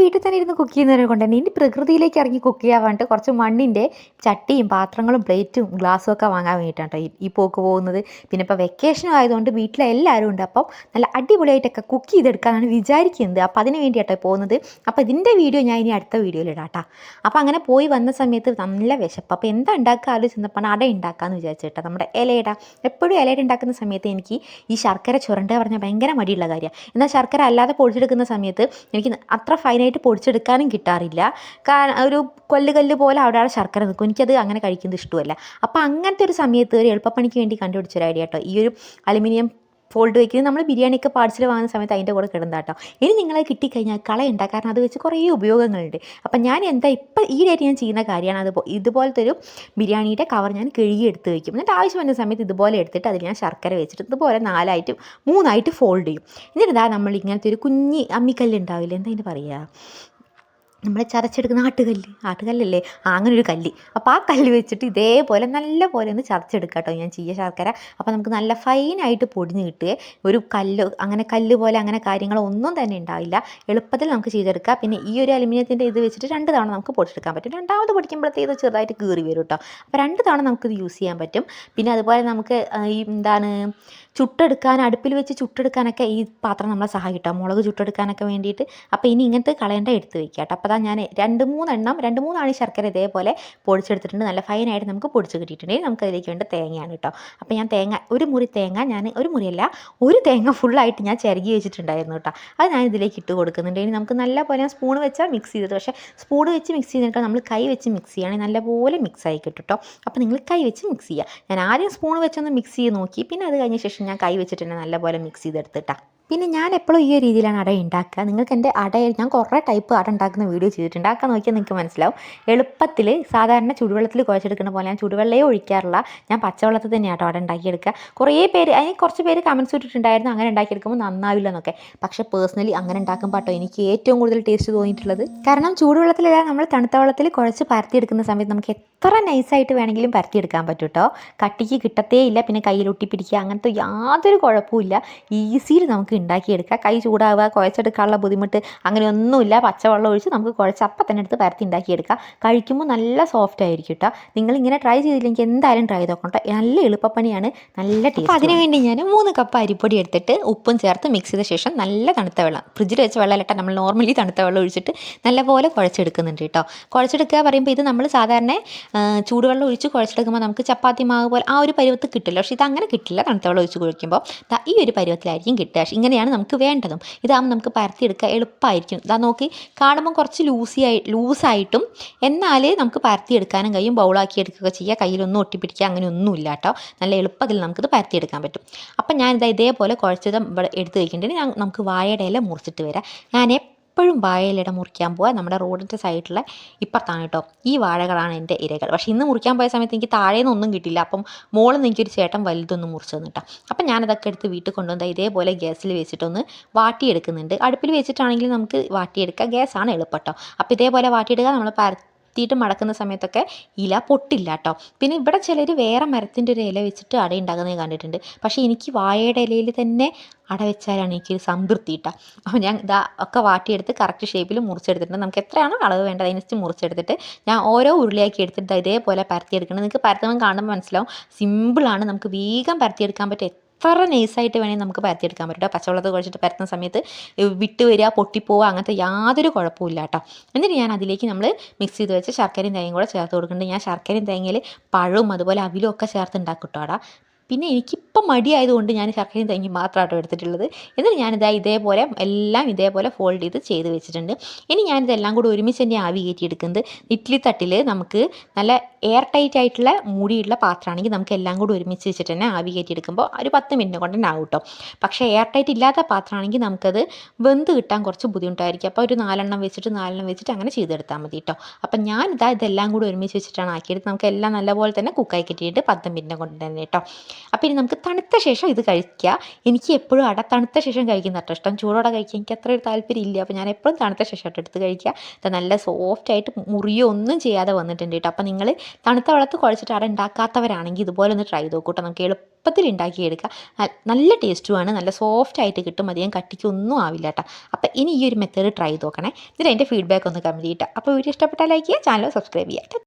വീട്ടിൽ തന്നെ ഇരുന്ന് കുക്ക് ചെയ്യുന്നവരെ കൊണ്ട് തന്നെ ഇനി പ്രകൃതിയിലേക്ക് ഇറങ്ങി കുക്ക് ചെയ്യാൻ വേണ്ടിയിട്ട് കുറച്ച് മണ്ണിന്റെ ചട്ടിയും പാത്രങ്ങളും പ്ലേറ്റും ഗ്ലാസ്സും ഒക്കെ വാങ്ങാൻ വേണ്ടിയിട്ടാണ് ഈ- പോക്ക് പോകുന്നത്. പിന്നെ ഇപ്പോൾ വെക്കേഷനും ആയതുകൊണ്ട് വീട്ടിലെ എല്ലാവരും ഉണ്ട്. അപ്പം നല്ല അടിപൊളിയായിട്ടൊക്കെ കുക്ക് ചെയ്തെടുക്കാനാണ് വിചാരിക്കുന്നത്. അപ്പോൾ അതിന് വേണ്ടിയിട്ടോ പോകുന്നത്. അപ്പോൾ ഇതിന്റെ വീഡിയോ ഞാൻ ഇനി അടുത്ത വീഡിയോയിൽ ഇടാം കേട്ടോ. അപ്പോൾ അങ്ങനെ പോയി വന്ന സമയത്ത് നല്ല വിശപ്പ്. അപ്പോൾ എന്താ ഉണ്ടാക്കുക? ആലോചിച്ചപ്പോൾ അട ഉണ്ടാക്കാമെന്ന് വിചാരിച്ചിട്ടാ നമ്മുടെ ഇലയിട. എപ്പോഴും ഇലയിട ഉണ്ടാക്കുന്ന സമയത്ത് എനിക്ക് ഈ ശർക്കര ചുരണ്ട പറഞ്ഞാൽ ഭയങ്കര മടിയുള്ള കാര്യമാണ്. എന്നാൽ ശർക്കര അല്ലാതെ പൊടിച്ചെടുക്കുന്ന സമയത്ത് എനിക്ക് അത്ര ഫൈനായിട്ട് പൊടിച്ചെടുക്കാനും കിട്ടാറില്ല. കാരണം ഒരു കൊല്ല് കല്ല് പോലെ അവിടെ ആ ശർക്കര നിൽക്കും. എനിക്കത് അങ്ങനെ കഴിക്കുന്നത് ഇഷ്ടമല്ല. അപ്പോൾ അങ്ങനത്തെ ഒരു സമയത്ത് ഒരു എളുപ്പപ്പണിക്ക് വേണ്ടി കണ്ടുപിടിച്ചൊരു ഐഡിയ കേട്ടോ. ഈ ഒരു അലുമിനിയം ഫോൾഡ് വയ്ക്കുന്നത് നമ്മൾ ബിരിയാണിയൊക്കെ പാർസൽ വാങ്ങുന്ന സമയത്ത് അതിന്റെ കൂടെ കിടന്ന കേട്ടോ ഇനി നിങ്ങളെ കിട്ടിക്കഴിഞ്ഞാൽ കളയുണ്ട കാരണം അത് വെച്ച് കുറേ ഉപയോഗങ്ങളുണ്ട്. അപ്പം ഞാൻ എന്താ ഇപ്പം ഈ ഡേറ്റ് ഞാൻ ചെയ്യുന്ന കാര്യമാണ്. അത് ഇതുപോലത്തെ ഒരു ബിരിയാണിയുടെ കവർ ഞാൻ കഴുകി എടുത്ത് വയ്ക്കും എന്നിട്ട് ആവശ്യം വരുന്ന സമയത്ത് ഇതുപോലെ എടുത്തിട്ട് അതിൽ ഞാൻ ശർക്കര വെച്ചിട്ട് ഇതുപോലെ നാലായിട്ട് മൂന്നായിട്ട് ഫോൾഡ് ചെയ്യും. എന്നിട്ട് നമ്മൾ ഇങ്ങനത്തെ ഒരു കുഞ്ഞി അമ്മിക്കല്ല് ഉണ്ടാവില്ലേ? എന്താ അതിന് പറയുക നമ്മൾ ചതച്ചെടുക്കുന്ന ആട്ടുകല്ല്. ആട്ടുകല്ലല്ലേ? ആ അങ്ങനെ ഒരു കല്ല്. അപ്പോൾ ആ കല്ല് വെച്ചിട്ട് ഇതേപോലെ നല്ല പോലെ ഒന്ന് ചതച്ചെടുക്കുക കേട്ടോ ഞാൻ ചീയ ശർക്കര. അപ്പോൾ നമുക്ക് നല്ല ഫൈനായിട്ട് പൊടിഞ്ഞ് കിട്ടുക. ഒരു കല്ല് അങ്ങനെ കല്ല് പോലെ അങ്ങനെ കാര്യങ്ങളൊന്നും തന്നെ ഉണ്ടാവില്ല. എളുപ്പത്തിൽ നമുക്ക് ചെയ്തെടുക്കാം. പിന്നെ ഈ ഒരു അലുമിനിയത്തിന്റെ ഇത് വെച്ചിട്ട് രണ്ട് തവണ നമുക്ക് പൊടിച്ചെടുക്കാൻ പറ്റും. രണ്ടാമത് പൊടിക്കുമ്പോഴത്തേക്ക് ഇത് ചെറുതായിട്ട് കീറി വരും കേട്ടോ. അപ്പോൾ രണ്ട് തവണ നമുക്കിത് യൂസ് ചെയ്യാൻ പറ്റും. പിന്നെ അതുപോലെ നമുക്ക് ഈ എന്താണ് ചുട്ടെടുക്കാൻ അടുപ്പിൽ വെച്ച് ചുട്ടെടുക്കാനൊക്കെ ഈ പാത്രം നമ്മളെ സഹായിക്കും മുളക് ചുട്ടെടുക്കാനൊക്കെ വേണ്ടിയിട്ട്. അപ്പോൾ ഇനി ഇങ്ങനത്തെ കളയേണ്ട എടുത്ത് വെക്കുക കേട്ടോ. അപ്പോൾ അതാ ഞാൻ രണ്ട് മൂന്നെണ്ണം രണ്ട് മൂന്നാണ് ശർക്കര ഇതേപോലെ പൊടിച്ചെടുത്തിട്ടുണ്ട്. നല്ല ഫൈനായിട്ട് നമുക്ക് പൊടിച്ച് കിട്ടിയിട്ടുണ്ടെങ്കിൽ നമുക്ക് അതിലേക്ക് വേണ്ട തേങ്ങയാണ് കേട്ടോ. അപ്പോൾ ഞാൻ തേങ്ങ ഒരു മുറി തേങ്ങ ഞാൻ ഒരു മുറിയല്ല ഒരു തേങ്ങ ഫുള്ളായിട്ട് ഞാൻ ചിരകി വെച്ചിട്ടുണ്ടായിരുന്നു കേട്ടോ. അത് ഞാൻ ഇതിലേക്ക് ഇട്ട് കൊടുക്കുന്നുണ്ട്. ഇനി നമുക്ക് നല്ല പോലെ ഞാൻ സ്പൂൺ വെച്ചാൽ മിക്സ് ചെയ്തത്. പക്ഷേ സ്പൂൺ വെച്ച് മിക്സ് ചെയ്തിട്ട് നമ്മൾ കൈ വെച്ച് മിക്സ് ചെയ്യുകയാണെങ്കിൽ നല്ലപോലെ മിക്സ് ആയി കിട്ടും കേട്ടോ. അപ്പോൾ നിങ്ങൾ കൈ വെച്ച് മിക്സ് ചെയ്യുക. ഞാൻ ആദ്യം സ്പൂൺ വെച്ചൊന്ന് മിക്സ് ചെയ്ത് നോക്കി. പിന്നെ അത് കഴിഞ്ഞ ശേഷം ഞാൻ കൈ വെച്ചിട്ട് തന്നെ നല്ലപോലെ മിക്സ് ചെയ്തെടുത്തിട്ടാ. പിന്നെ ഞാൻ എപ്പോഴും ഈ ഒരു രീതിയിലാണ് അട ഉണ്ടാക്കുക നിങ്ങൾക്ക് എന്റെ അട ഞാൻ കുറേ ടൈപ്പ് അട ഉണ്ടാക്കുന്ന വീഡിയോ ചെയ്തിട്ടുണ്ട്. അതൊക്കെ നോക്കിയാൽ നിങ്ങൾക്ക് മനസ്സിലാവും. എളുപ്പത്തിൽ സാധാരണ ചുടുവെള്ളത്തിൽ കുഴച്ചെടുക്കുന്ന പോലെ ഞാൻ ചുടുവെള്ളമേ ഒഴിക്കാറില്ല. ഞാൻ പച്ചവെള്ളത്തിൽ തന്നെയാണ് കേട്ടോ അട ഉണ്ടാക്കിയെടുക്കുക കുറേ പേര് അതിന് കുറച്ച് പേര് കമൻസ് ഇട്ടിട്ടുണ്ടായിരുന്നു. അങ്ങനെ ഉണ്ടാക്കിയെടുക്കുമ്പോൾ നന്നാവില്ല എന്നൊക്കെ. പക്ഷേ പേഴ്സണലി അങ്ങനെ ഉണ്ടാക്കുമ്പോൾ കേട്ടോ എനിക്ക് ഏറ്റവും കൂടുതൽ ടേസ്റ്റ് തോന്നിയിട്ടുള്ളത്. കാരണം ചൂടുവെള്ളത്തിലല്ല നമ്മൾ തണുത്ത വെള്ളത്തിൽ കുഴച്ച് പരത്തിയെടുക്കുന്ന സമയത്ത് നമുക്ക് എത്ര നൈസായിട്ട് വേണമെങ്കിലും പരത്തിയെടുക്കാൻ പറ്റും കേട്ടോ കട്ടിക്ക് കിട്ടത്തേ ഇല്ല. പിന്നെ കയ്യിൽ ഒട്ടിപ്പിടിക്കുക അങ്ങനത്തെ യാതൊരു കുഴപ്പമില്ല ഈസിയിൽ നമുക്ക് ഉണ്ടാക്കിയെടുക്കുക കൈ ചൂടാവുക കുഴച്ചെടുക്കാനുള്ള ബുദ്ധിമുട്ട് അങ്ങനെയൊന്നുമില്ല. പച്ചവെള്ളം ഒഴിച്ച് നമുക്ക് കുഴച്ച് അപ്പം തന്നെ എടുത്ത് പരത്തി ഉണ്ടാക്കിയെടുക്കുക കഴിക്കുമ്പോൾ നല്ല സോഫ്റ്റ് ആയിരിക്കും കേട്ടോ നിങ്ങളിങ്ങനെ ട്രൈ ചെയ്തില്ലെങ്കിൽ എന്തായാലും ട്രൈ ചെയ്ത് നോക്കണം കേട്ടോ നല്ല എളുപ്പപ്പണിയാണ്. നല്ല ടേസ്റ്റ് അതിനുവേണ്ടി ഞാൻ മൂന്ന് കപ്പ് അരിപ്പൊടി എടുത്തിട്ട് ഉപ്പും ചേർത്ത് മിക്സ് ചെയ്ത ശേഷം നല്ല തണുത്ത വെള്ളം ഫ്രിഡ്ജിൽ വെച്ച വെള്ളമല്ല നമ്മൾ നോർമലി തണുത്ത വെള്ളം ഒഴിച്ചിട്ട് നല്ലപോലെ കുഴച്ചെടുക്കുന്നുണ്ട് കേട്ടോ കുഴച്ചെടുക്കുക പറയുമ്പോൾ ഇത് നമ്മൾ സാധാരണ ചൂടുവെള്ളം ഒഴിച്ച് കുഴച്ചെടുക്കുമ്പോൾ നമുക്ക് ചപ്പാത്തി മാവ് പോലെ ആ ഒരു പരുവത്ത് കിട്ടില്ല. പക്ഷേ ഇത് അങ്ങനെ കിട്ടില്ല തണുത്ത വെള്ളം ഒഴിച്ച് കുഴിക്കുമ്പോൾ ദാ ഈ ഒരു പരുവത്തിലായിരിക്കും കിട്ടുക. ഇങ്ങനെയാണ് നമുക്ക് വേണ്ടതും. ഇതാകുമ്പോൾ നമുക്ക് പരത്തിയെടുക്കുക എളുപ്പമായിരിക്കും ഇതാ നോക്കി കാണുമ്പോൾ കുറച്ച് ലൂസി ആയി ലൂസായിട്ടും എന്നാലേ നമുക്ക് പരത്തിയെടുക്കാനും കഴിയും. ബൗളാക്കി എടുക്കുകയൊക്കെ ചെയ്യുക കയ്യിലൊന്നും ഒട്ടിപ്പിടിക്കുക അങ്ങനെ ഒന്നുമില്ല കേട്ടോ. നല്ല എളുപ്പത്തിൽ നമുക്കിത് പരത്തിയെടുക്കാൻ പറ്റും. അപ്പം ഞാനിതാ ഇതേപോലെ കുഴച്ചത് ഇവിടെ എടുത്ത് വയ്ക്കേണ്ടത് നമുക്ക് വാഴയുടെ ഇല മുറിച്ചിട്ട് വരാം. ഞാൻ എപ്പോഴും വാഴയിലിട മുറിക്കാൻ പോവുക നമ്മുടെ റോഡിന്റെ സൈഡിലെ ഇപ്പുറത്താണ് കേട്ടോ ഈ വാഴകളാണ് എന്റെ ഇരകൾ. പക്ഷേ ഇന്ന് മുറിക്കാൻ പോയ സമയത്ത് എനിക്ക് താഴെ ഒന്നും കിട്ടില്ല അപ്പം മോളിൽ നിന്ന് എനിക്കൊരു ചേട്ടൻ വലുതൊന്നും മുറിച്ചു തന്നിട്ടാ അപ്പം ഞാനതൊക്കെ എടുത്ത് വീട്ടിൽ കൊണ്ടുവന്ന് ഇതേപോലെ ഗ്യാസിൽ വെച്ചിട്ടൊന്ന് വാട്ടിയെടുക്കുന്നുണ്ട്. അടുപ്പിൽ വെച്ചിട്ടാണെങ്കിൽ നമുക്ക് വാട്ടിയെടുക്കാം. ഗ്യാസാണ് എളുപ്പം കേട്ടോ അപ്പോൾ ഇതേപോലെ വാട്ടിയെടുക്കുക നമ്മൾ പരത്തിയിട്ട് മടക്കുന്ന സമയത്തൊക്കെ ഇല പൊട്ടില്ല കേട്ടോ പിന്നെ ഇവിടെ ചിലർ വേറെ മരത്തിന്റെ ഒരു ഇല വെച്ചിട്ട് അട ഉണ്ടാക്കുന്നത് കണ്ടിട്ടുണ്ട്. പക്ഷേ എനിക്ക് വാഴയുടെ ഇലയിൽ തന്നെ അട വെച്ചാലാണ് എനിക്കൊരു സംതൃപ്തി കിട്ടുക അപ്പോൾ ഞാൻ ഇതാ ഒക്കെ വാട്ടിയെടുത്ത് കറക്റ്റ് ഷേപ്പിൽ മുറിച്ചെടുത്തിട്ടുണ്ട്. നമുക്ക് എത്രയാണോ അളവ് വേണ്ടത് അതിനനുസരിച്ച് മുറിച്ചെടുത്തിട്ട് ഞാൻ ഓരോ ഉരുളിയാക്കി എടുത്തിട്ട് ഇതേപോലെ പരത്തിയെടുക്കണം നിങ്ങൾക്ക് പരത്തുമ്പോൾ കാണുമ്പോൾ മനസ്സിലാവും. സിമ്പിളാണ് നമുക്ക് വേഗം പരത്തിയെടുക്കാൻ പറ്റും എത്ര നൈസായിട്ട് വേണമെങ്കിൽ നമുക്ക് പരത്തിയെടുക്കാൻ പറ്റും കേട്ടോ പച്ചവെള്ളത്തിൽ കുഴച്ചിട്ട് പരത്തുന്ന സമയത്ത് വിട്ട് വരിക പൊട്ടിപ്പോവുക അങ്ങനത്തെ യാതൊരു കുഴപ്പമില്ല കേട്ടോ എന്നിട്ട് ഞാൻ അതിലേക്ക് നമ്മൾ മിക്സ് ചെയ്ത് വെച്ച് ശർക്കരയും തേങ്ങയും കൂടെ ചേർത്ത് കൊടുക്കുന്നുണ്ട്. ഞാൻ ശർക്കരയും തേങ്ങയിൽ പഴവും അതുപോലെ അവിലും ഒക്കെ ചേർത്ത് ഉണ്ടാക്കും കേട്ടോ പിന്നെ എനിക്കിപ്പം മടിയായതുകൊണ്ട് ഞാൻ ശർക്കരയും തേങ്ങയും മാത്രമാട്ടോ എടുത്തിട്ടുള്ളത്. എന്നിട്ട് ഞാനിതാ ഇതേപോലെ എല്ലാം ഇതേപോലെ ഫോൾഡ് ചെയ്ത് ചെയ്ത് വെച്ചിട്ടുണ്ട്. ഇനി ഞാനിതെല്ലാം കൂടി ഒരുമിച്ച് തന്നെ ആവി കയറ്റിയെടുക്കുന്നത് ഇഡ്ഡലി തട്ടിൽ നമുക്ക് നല്ല എയർ ടൈറ്റ് ആയിട്ടുള്ള മൂടിയുള്ള പാത്രമാണെങ്കിൽ നമുക്ക് എല്ലാം കൂടി ഒരുമിച്ച് വെച്ചിട്ട് തന്നെ ആവി കയറ്റിയെടുക്കുമ്പോൾ ഒരു പത്ത് മിനിറ്റ് കൊണ്ട് തന്നെ ആവും കേട്ടോ പക്ഷേ എയർ ടൈറ്റ് ഇല്ലാത്ത പാത്രമാണെങ്കിൽ നമുക്കത് വെന്ത് കിട്ടാൻ കുറച്ച് ബുദ്ധിമുട്ടായിരിക്കും. അപ്പോൾ ഒരു നാലെണ്ണം വെച്ചിട്ട് നാലെണ്ണം വെച്ചിട്ട് അങ്ങനെ ചെയ്തെടുത്താൽ മതി കേട്ടോ അപ്പം ഞാനിതാ ഇതാ ഇതെല്ലാം കൂടി ഒരുമിച്ച് വെച്ചിട്ടാണ് ആക്കിയെടുത്ത് നമുക്ക് എല്ലാം നല്ലപോലെ തന്നെ കുക്കായി കിട്ടിയിട്ട് പത്ത് മിനിറ്റ് കൊണ്ട് തന്നെ കേട്ടോ അപ്പോൾ ഇനി നമുക്ക് തണുത്ത ശേഷം ഇത് കഴിക്കുക. എനിക്ക് എപ്പോഴും അട തണുത്ത ശേഷം കഴിക്കുന്ന അത്ര ഇഷ്ടം. ചൂടോടെ കഴിക്കാൻ എനിക്ക് അത്ര ഒരു താല്പര്യം ഇല്ല അപ്പോൾ ഞാൻ എപ്പോഴും തണുത്ത ശേഷം എടുത്ത് കഴിക്കുക. ഇത് നല്ല സോഫ്റ്റ് ആയിട്ട് മുറിയോ ഒന്നും ചെയ്യാതെ വന്നിട്ടുണ്ട് കേട്ടോ. അപ്പോൾ നിങ്ങൾ തണുത്ത വെള്ളത്ത് കുഴച്ചിട്ട് അട ഉണ്ടാക്കാത്തവരാണെങ്കിൽ ഇതുപോലെ ഒന്ന് ട്രൈ ചെയ്ത് നോക്കൂട്ടോ നമുക്ക് എളുപ്പത്തിൽ ഉണ്ടാക്കിയെടുക്കുക നല്ല ടേസ്റ്റുമാണ് നല്ല സോഫ്റ്റ് ആയിട്ട് കിട്ടും. അധികം കട്ടിക്കൊന്നും ആവില്ല കേട്ടോ. അപ്പോൾ ഇനി ഈ ഒരു മെത്തേഡ് ട്രൈ നോക്കണേ. എന്നിട്ട് അതിന്റെ ഫീഡ്ബാക്ക് ഒന്ന് കമന്റ് ചെയ്യട്ടോ അപ്പോൾ വീഡിയോ ഇഷ്ടപ്പെട്ടാൽ ലൈക്ക് ചെയ്യുക ചാനൽ സബ്സ്ക്രൈബ് ചെയ്യുക.